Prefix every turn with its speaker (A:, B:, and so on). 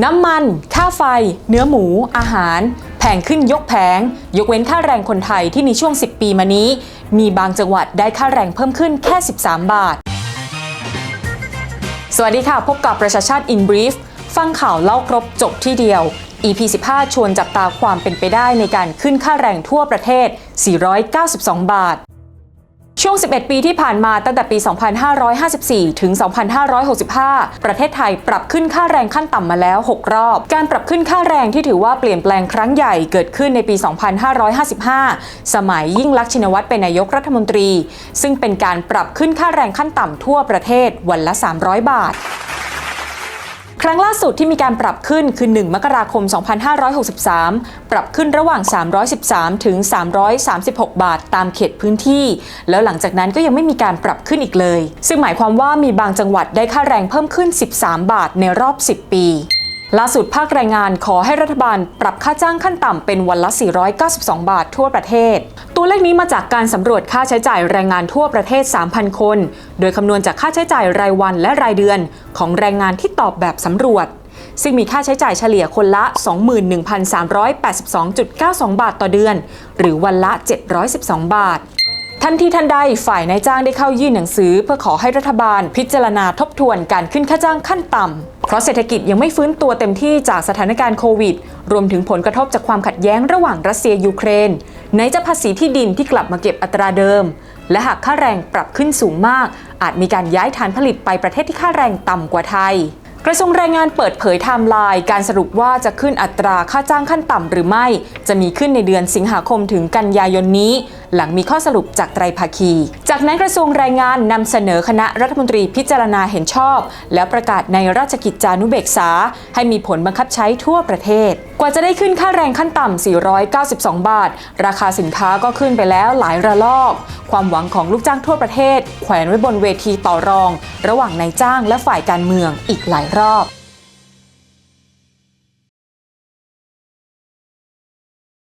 A: น้ำมัน ค่าไฟ เนื้อหมู อาหาร แพงขึ้นยกแผง ยกเว้นค่าแรงคนไทยที่ในช่วง 10 ปีมานี้ มีบางจังหวัดได้ค่าแรงเพิ่มขึ้นแค่ 13 บาท สวัสดีค่ะ พบกับประชาชาติ in brief ฟังข่าวเล่าครบจบที่เดียว EP 15ชวนจับตาความเป็นไปได้ในการขึ้นค่าแรงทั่วประเทศ 492 บาท ช่วง 11 ปีที่ผ่านมาตั้งแต่ปี 2554 ถึง 2565 ประเทศไทยปรับขึ้นค่าแรงขั้นต่ำมาแล้ว 6 รอบ การปรับขึ้นค่าแรงที่ถือว่าเปลี่ยนแปลงครั้งใหญ่เกิดขึ้นในปี 2555 สมัยยิ่งลักษณ์ชินวัตรเป็นนายกรัฐมนตรี ซึ่งเป็นการปรับขึ้นค่าแรงขั้นต่ำทั่วประเทศวันละ 300 บาท ครั้งล่าสุดที่มีการปรับขึ้นคือ 1 มกราคม 2563 ปรับขึ้นระหว่าง 313 ถึง 336 บาทตามเขตพื้นที่ แล้วหลังจากนั้นก็ยังไม่มีการปรับขึ้นอีกเลย ซึ่งหมายความว่ามีบางจังหวัดได้ค่าแรงเพิ่มขึ้น 13 บาทในรอบ 10 ปี ล่าสุดภาคแรงงานขอให้รัฐบาลปรับค่าจ้างขั้นต่ำเป็นวันละ 492 บาททั่วประเทศ ตัวเลขนี้มาจากการสำรวจค่าใช้จ่ายแรงงานทั่วประเทศ 3,000 คน โดยคำนวณจากค่าใช้จ่ายรายวันและรายเดือน ของแรงงานที่ตอบแบบสำรวจ ซึ่งมีค่าใช้จ่ายเฉลี่ยคนละ 21,382.92 บาทต่อเดือน หรือวันละ 712 บาท ทันทีทันใดฝ่ายนายจ้างได้เข้ายื่นหนังสือ เพื่อขอให้รัฐบาลพิจารณาทบทวนการขึ้นค่าจ้างขั้นต่ำเพราะเศรษฐกิจยังไม่ฟื้นตัวเต็มที่จากสถานการณ์โควิด รวมถึงผลกระทบจากความขัดแย้งระหว่างรัสเซียยูเครนไหนจะภาษีที่ดินที่กลับมาเก็บอัตราเดิม และหากค่าแรงปรับขึ้นสูงมาก อาจมีการย้ายฐานผลิตไปประเทศที่ค่าแรงต่ำกว่าไทยกระทรวงแรงงานเปิดเผยไทม์ไลน์การสรุปว่าจะขึ้นอัตราค่าจ้างขั้นต่ำหรือไม่ จะมีขึ้นในเดือนสิงหาคมถึงกันยายนนี้ หลังมีข้อสรุปจากไตรภาคี จากนั้นกระทรวงแรงงานนำเสนอคณะรัฐมนตรีพิจารณาเห็นชอบ แล้วประกาศในราชกิจจานุเบกษา ให้มีผลบังคับใช้ทั่วประเทศ กว่าจะได้ขึ้นค่าแรงขั้นต่ำ 492 บาท ราคาสินค้าก็ขึ้นไปแล้วหลายระลอก ความหวังของลูกจ้างทั่วประเทศ แขวนไว้บนเวทีต่อรอง ระหว่างนายจ้างและฝ่ายการเมืองอีกหลายรอบ